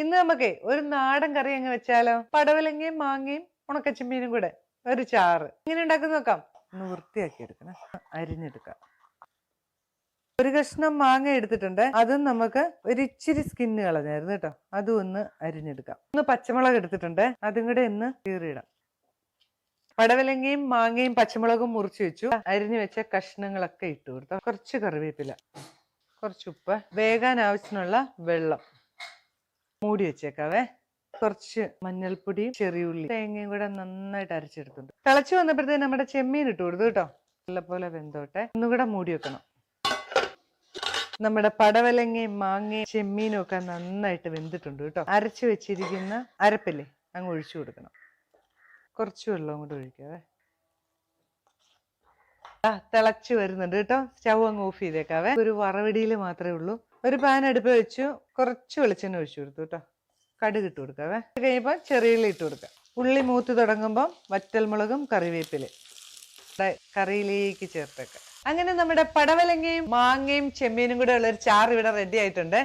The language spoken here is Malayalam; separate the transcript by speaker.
Speaker 1: ഇന്ന് നമുക്ക് ഒരു നാടൻ കറി അങ്ങ് വെച്ചാലോ? പടവലങ്ങയും മാങ്ങയും ഉണക്കച്ചമ്മീനും കൂടെ ഒരു ചാറ്. ഇങ്ങനെ ഉണ്ടാക്കി നോക്കാം. ഒന്ന് വൃത്തിയാക്കി എടുക്കണം. അരിഞ്ഞെടുക്കാം. ഒരു കഷ്ണം മാങ്ങ എടുത്തിട്ടുണ്ട്. അതും നമുക്ക് ഒരു ഇച്ചിരി സ്കിന്ന് കളഞ്ഞായിരുന്നു കേട്ടോ. അതും ഒന്ന് അരിഞ്ഞെടുക്കാം. ഒന്ന് പച്ചമുളക് എടുത്തിട്ടുണ്ട്. അതും കൂടെ ഒന്ന് കീറിയിടാം. പടവലങ്ങയും മാങ്ങയും പച്ചമുളകും മുറിച്ചു വെച്ചു. അരിഞ്ഞു വെച്ച കഷ്ണങ്ങളൊക്കെ ഇട്ട് കൊടുത്തു. കുറച്ച് കറിവേപ്പില കുറച്ച് ഉപ്പ് വേകാൻ ആവശ്യത്തിനുള്ള വെള്ളം. മൂടി വെച്ചേക്കാവേ. കുറച്ച് മഞ്ഞൾപ്പൊടിയും ചെറിയുള്ളി തേങ്ങയും കൂടെ നന്നായിട്ട് അരച്ചെടുത്തുണ്ട് തിളച്ചു വന്നപ്പോഴത്തേക്ക് നമ്മുടെ ചെമ്മീൻ ഇട്ട് കൊടുത്തു കേട്ടോ. നല്ലപോലെ വെന്തോട്ടെ. ഒന്നുകൂടെ മൂടി വെക്കണം. നമ്മുടെ പടവലങ്ങയും മാങ്ങയും ചെമ്മീനും ഒക്കെ നന്നായിട്ട് വെന്തിട്ടുണ്ട് കേട്ടോ. അരച്ചു വെച്ചിരിക്കുന്ന അരപ്പില്ലേ അങ്ങ് ഒഴിച്ചു കൊടുക്കണം. കുറച്ച് വെള്ളം കൂടെ ഒഴിക്കാവേ. തിളച്ച് വരുന്നുണ്ട് കേട്ടോ. സ്റ്റൗ അങ്ങ് ഓഫ് ചെയ്തേക്കാവേ. ഒരു വറവിടിയിൽ മാത്രമേ ഉള്ളൂ. ഒരു പാൻ അടുപ്പ് വെച്ചു കുറച്ച് വെളിച്ചെണ്ണ ഒഴിച്ചു കൊടുത്തു കേട്ടോ. കടുക് ഇട്ട് കൊടുക്കാവേ. കഴിയുമ്പോൾ ചെറിയുള്ളി ഇട്ട് കൊടുക്കാം. ഉള്ളി മൂത്ത് തുടങ്ങുമ്പോൾ വറ്റൽമുളകും കറിവേപ്പിൽ. കറിയിലേക്ക് ചേർത്തേക്കാം. അങ്ങനെ നമ്മുടെ പടവലങ്ങയും മാങ്ങയും ചെമ്മീനും കൂടെ ഉള്ള ഒരു ചാറ് ഇവിടെ റെഡി ആയിട്ടുണ്ട്.